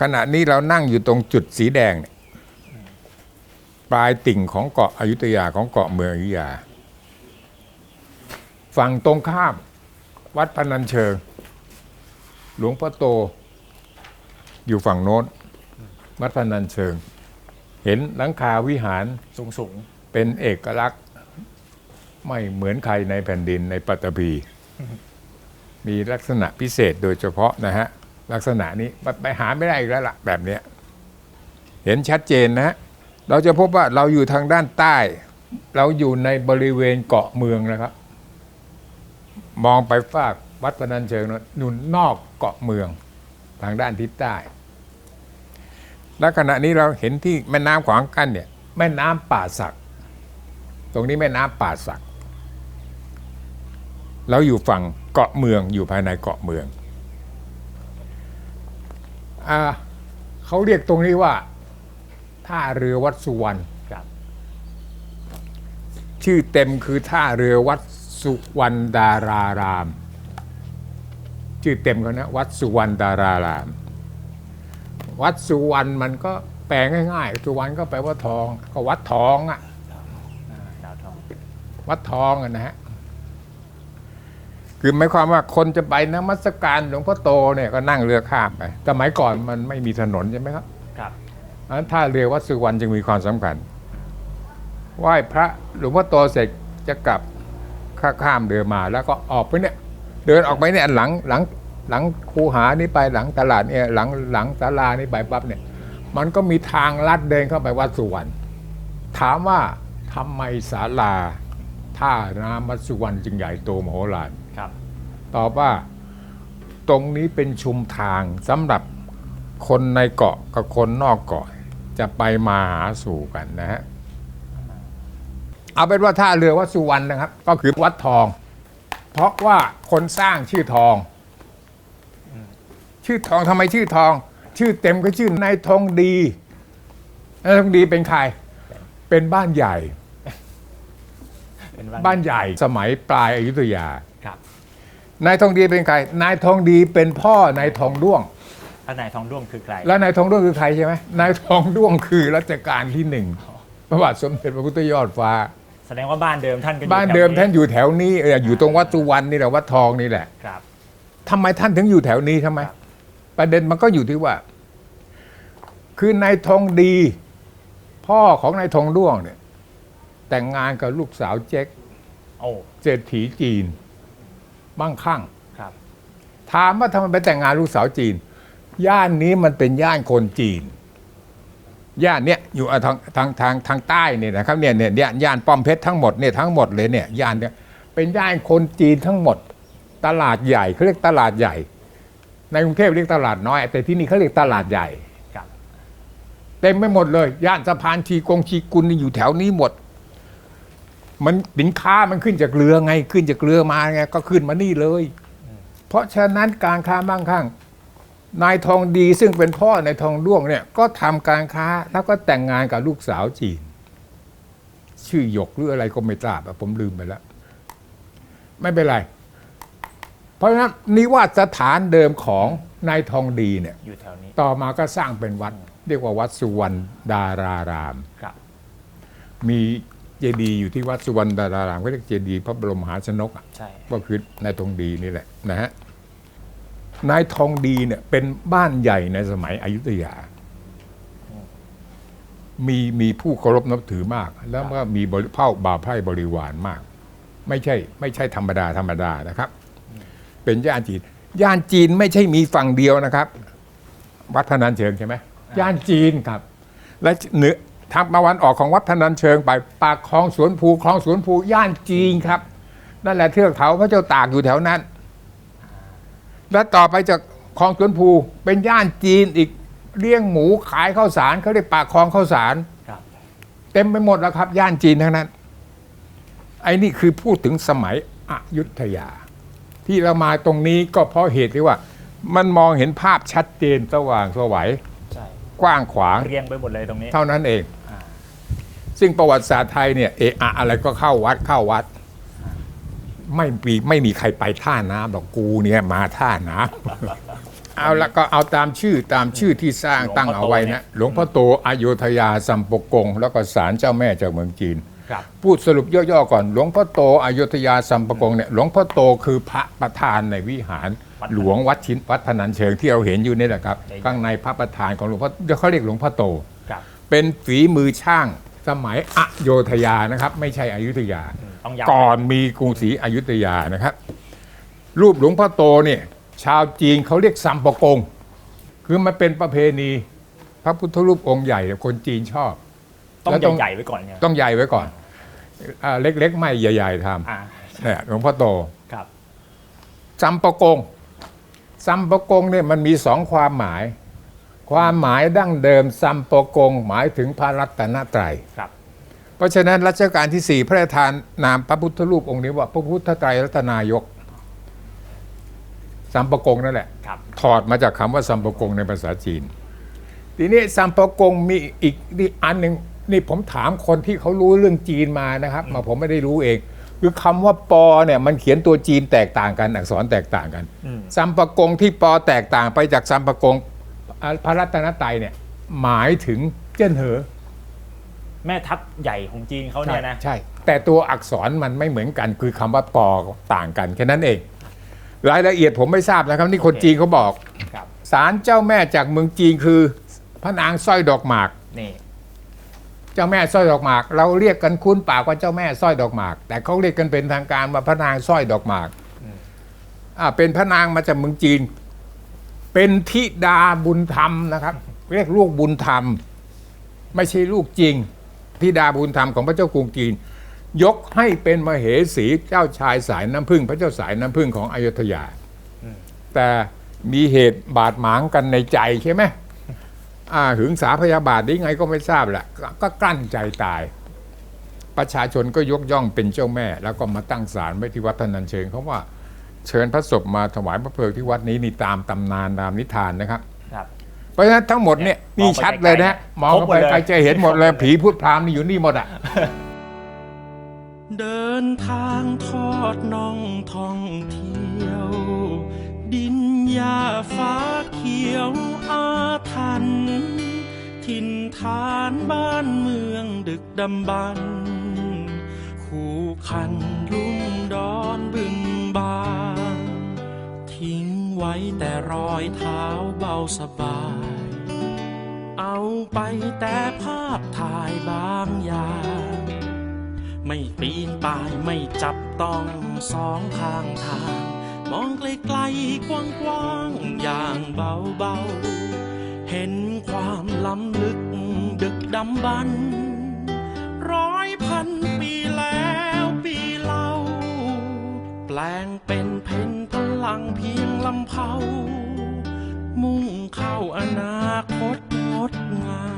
ขณะนี้เรานั่งอยู่ตรงจุดสีแดงเนี่ยปลายติ่งของเกาะอยุธยาของเกาะเมืองอยุธยา ฝั่งตรงข้าม วัดพนัญเชิง หลวงพ่อโต อยู่ฝั่งโน้น วัดพนัญเชิง เห็นหลังคาวิหารสูงสูงเป็นเอกลักษณ์ไม่เหมือนใครในแผ่นดินในปัตตภีมีลักษณะพิเศษโดยเฉพาะนะฮะ ลักษณะนี้ไปไปหาไม่ได้อีกแล้วล่ะแบบเนี้ยเห็นชัดเจนนะฮะเราจะพบว่าเราอยู่ทางด้านใต้ เราอยู่ในบริเวณเกาะเมืองนะครับ มองไปฝากวัดพนัญเชิงนะอยู่นอกเกาะเมืองทางด้านทิศใต้ และขณะนี้เราเห็นที่แม่น้ำขวางกั้นเนี่ยแม่น้ำป่าสัก ตรงนี้แม่น้ำป่าสัก เราอยู่ฝั่งเกาะเมืองอยู่ภายในเกาะเมือง เขาเรียกตรงนี้ว่าท่าเรือวัดสุวรรณๆครับชื่อเต็มคือท่าเรือวัดสุวรรณดาราราม ชื่อเต็มเขานะวัดสุวรรณดาราราม วัดสุวรรณมันก็แปลง่ายๆสุวรรณก็แปลว่าทอง ก็วัดทองอะอ่าดาวทองวัดทองอะนะฮะ คือหมายความว่าคนจะไปนมัสการหลวงพ่อโตเนี่ยก็นั่งเรือข้ามไปสมัยก่อนมันไม่มีถนนใช่ไหมครับครับเพราะฉะนั้นท่าเรือวัดสุวรรณจึงมีความสำคัญไหว้พระหลวงพ่อโตเสร็จจะกลับข้าข้ามเรือมาแล้วก็ออกไปเนี่ย เดินออกไปเนี่ยหลังหลังหลังคูหานี้ไปหลังตลาดเนี่ยหลังหลังศาลานี้ไปปั๊บเนี่ย มันก็มีทางลัดเดินเข้าไปวัดสุวรรณถามว่าทำไมศาลาท่าน้ำวัดสุวรรณจึงใหญ่โตมโหฬารครับ ตอบว่าตรงนี้เป็นชุมทางสำหรับคนในเกาะกับคนนอกเกาะจะไปมาหาสู่กันนะฮะเอาเป็นว่าท่าเรือวัดสุวรรณนะครับ ก็คือวัดทอง เพราะว่าคนสร้างชื่อทอง ชื่อทองทำไมชื่อทอง ชื่อเต็มก็ชื่อนายทองดีนายทองดีเป็นใคร เป็นบ้านใหญ่เป็นวันบ้านใหญ่สมัยปลายอายุทยาครับ นายทองดีเป็นใคร นายทองดีเป็นพ่อนายทองด้วงพระนายทองด้วงคือใคร แล้วนายทองด้วงคือใครใช่ไหมนายทองด้วงคือรัชกาลที่หนึ่งพระบาทสมเด็จพระพุทธยอดฟ้า แสดงว่าบ้านเดิมท่านก็อยู่บ้านแถวเดิมท่านอยู่แถวนี้เอออยู่ตรงวัดสุวรรณนี่แหละวัดทองนี่แหละครับ ทำไมท่านถึงอยู่แถวนี้ทำไมครับประเด็นมันก็อยู่ที่ว่า คือนายทองดี พ่อของนายทองด้วงเนี่ย แต่งงานกับลูกสาวเจ๊กโอ้เศรษฐีจีน มั่งคั่งครับ ถามว่าทำไมไปแต่งงานลูกสาวจีน ย่านนี้มันเป็นย่านคนจีน ย่านเนี้ยอยู่อะทางทางทางทางใต้เนี่ยนะครับเนี่ยเนี่ยเนี่ยย่านป้อมเพชรทั้งหมดเนี่ยทั้งหมดเลยเนี่ยย่านเนี่ยเป็นย่านคนจีนทั้งหมด ตลาดใหญ่เขาเรียกตลาดใหญ่ ในกรุงเทพเรียกตลาดน้อย แต่ที่นี่เขาเรียกตลาดใหญ่ครับเต็มไปหมดเลย ย่านสะพานชีกงชีกุลนี่อยู่แถวนี้หมด มันสินค้ามันขึ้นจากเรือไงขึ้นจากเรือมาไงก็ขึ้นมานี่เลย เพราะฉะนั้นการค้ามั่งคั่งนายทองดีซึ่งเป็นพ่อนายทองด้วงเนี่ยก็ทำการค้าแล้วก็แต่งงานกับลูกสาวจีน ชื่อหยกหรืออะไรก็ไม่ทราบอะผมลืมไปแล้ว ไม่เป็นไร เพราะฉะนั้นนิวาสสถานเดิมของนายทองดีเนี่ยอยู่แถวนี้ต่อมาก็สร้างเป็นวัด เรียกว่าวัดสุวรรณดารารามครับมี เจดีย์อยู่ที่วัดสุวรรณดารารามก็เรียกเจดีย์พระบรมมหาชนกอะใช่ ก็คือนายทองดีนี่แหละนะฮะนายทองดีเนี่ยเป็นบ้านใหญ่ในสมัยอยุธยา มีมีผู้เคารพนับถือมาก แล้วก็มีบริเผ่าบ่าวไพร่บริวารมาก ไม่ใช่ ไม่ใช่ธรรมดาธรรมดานะครับ เป็นย่านจีน ย่านจีนไม่ใช่มีฝั่งเดียวนะครับ วัดพนัญเชิงใช่ไหมย่านจีนครับ และเหนือ ทางตะวันออกของวัดพนัญเชิงไปปากคลองสวนภูคลองสวนภูย่านจีนครับ นั่นแหละเทือกเขาพระเจ้าตากอยู่แถวนั้น และต่อไปจากคลองสวนภูเป็นย่านจีนอีกเลี้ยงหมูขายข้าวสารเขาเรียกปากคลองข้าวสารครับเต็มไปหมดแล้วครับ ย่านจีนทั้งนั้น ไอ้นี่คือพูดถึงสมัยอยุธยา ที่เรามาตรงนี้ก็เพราะเหตุที่ว่า มันมองเห็นภาพชัดเจนสว่างสวัยใช่กว้างขวางเรียงไปหมดเลยตรงนี้ เท่านั้นเองอ่า ซึ่งประวัติศาสตร์ไทยเนี่ยเอะอะอะไรก็เข้าวัดเข้าวัด ไม่มีไม่มีใครไปท่าน้ำหรอกกูเนี่ยมาท่าน้ำ เอาละก็เอาตามชื่อตามชื่อที่สร้างหลวงพ่อตั้งเอาไว้นะหลวงพ่อโตอโยธยาสัมปกง แล้วก็ศาลเจ้าแม่จากเมืองจีนครับพูดสรุปย่อๆก่อน หลวงพ่อโตอโยธยาสัมปกงเนี่ยหลวงพ่อโตคือพระประธานในวิหารวัดหลวงวัดชินวัดพนัญเชิงที่เราเห็นอยู่นี่แหละครับใหญ่ๆข้างในพระประธานของหลวงพ่อเดี๋ยวเขาเรียกหลวงพ่อโตครับเป็นฝีมือช่าง สมัยอโยธยานะครับ ไม่ใช่อยุธยา ต้องย้ำก่อนมีกรุงศรีอยุธยานะครับ รูปหลวงพ่อโตเนี่ยชาวจีนเขาเรียกซัมปะกง คือมันเป็นประเพณี พระพุทธรูปองค์ใหญ่คนจีนชอบ ต้องแล้วต้องใหญ่ๆไว้ก่อนเนี่ยต้องใหญ่ไว้ก่อนอาเล็กๆ ไม่ใหญ่ๆทอ่าำเนี่ยหลวงพ่อโตครับซัมปะกงซัมปะกงเนี่ยมันมีสองความหมาย ความหมายดั้งเดิมซัมปะกง หมายถึงพระรัตนตรัยครับ เพราะฉะนั้นรัชกาลที่สี่พระราชทานนามพระพุทธรูปองค์นี้ว่าพระพุทธไตรรัตนายกสัมปะกงนั่นแหละครับถอดมาจากคำว่าสัมปะกงในภาษาจีน ทีนี้สัมปะกงมีอีกนี่อันหนึ่งนี่ผมถามคนที่เขารู้เรื่องจีนมานะครับ มาผมไม่ได้รู้เอง คือคำว่าปอเนี่ยมันเขียนตัวจีนแตกต่างกันอักษรแตกต่างกันอืมสัมปะกงที่ปอแตกต่างไปจากสัมปะกงอ่า พระรัตนตรัยเนี่ยหมายถึงเจิ้นเหอแม่ทัพใหญ่ของจีนเขาเนี่ยนะใช่ แต่ตัวอักษรมันไม่เหมือนกันคือคำว่าปอต่างกันแค่นั้นเอง รายละเอียดผมไม่ทราบนะครับ นี่คนโอเคจีนเขาบอกครับศาลเจ้าแม่จากเมืองจีนคือพระนางสร้อยดอกหมากนี่เจ้าแม่สร้อยดอกหมาก เราเรียกกันคุ้นปากว่าเจ้าแม่สร้อยดอกหมาก แต่เขาเรียกกันเป็นทางการว่าพระนางสร้อยดอกหมากอ่าเป็นพระนางมาจากเมืองจีน เป็นธิดาบุญธรรมนะครับ เรียกลูกบุญธรรม ไม่ใช่ลูกจริงธิดาบุญธรรมของพระเจ้ากรุงจีน ยกให้เป็นมเหสีเจ้าชายสายน้ำพึ่ง พระเจ้าสายน้ำพึ่งของอยุธยา แต่มีเหตุบาดหมางกันในใจใช่ไหมหึงสาพยาบาทได้ไงก็ไม่ทราบแหละก็กลั้นใจตาย ประชาชนก็ยกย่องเป็นเจ้าแม่ แล้วก็มาตั้งศาลไว้ที่วัดพนัญเชิงเขาว่า เชิญพระศพมาถวายพระเพลิงที่วัดนี้นี่ตามตำนานตามนิทานนะครับ ครับ เพราะฉะนั้นทั้งหมดเนี่ยเนี่ยนี่ชัดเลยนะมมอองงเข้าไปไปไกลๆใครจะเห็นหมดเลยผีพูดพรามนี่อยู่นี่หมดอะ เดินทางทอดน่องท่องเที่ยว ดินหญ้าฟ้าเขียวอาทันถิ่นฐานบ้านเมืองดึกดำบรรพ์คู่คันลุ่มดอนบึงบาน ทิ้งไว้แต่รอยเท้าเบาสบาย เอาไปแต่ภาพถ่ายบางอย่าง ไม่ปีนป่ายไม่จับต้องสองข้างทาง มองไกลๆกว้างๆอย่างเบาๆ เห็นความล้ำลึกดึกดำบรรพ์ร้อยพันปีแล้วปีเล่า แปลงเป็นเพนพ ลังเพียงลำเผามุ่งเข้าอนาคตงดงาม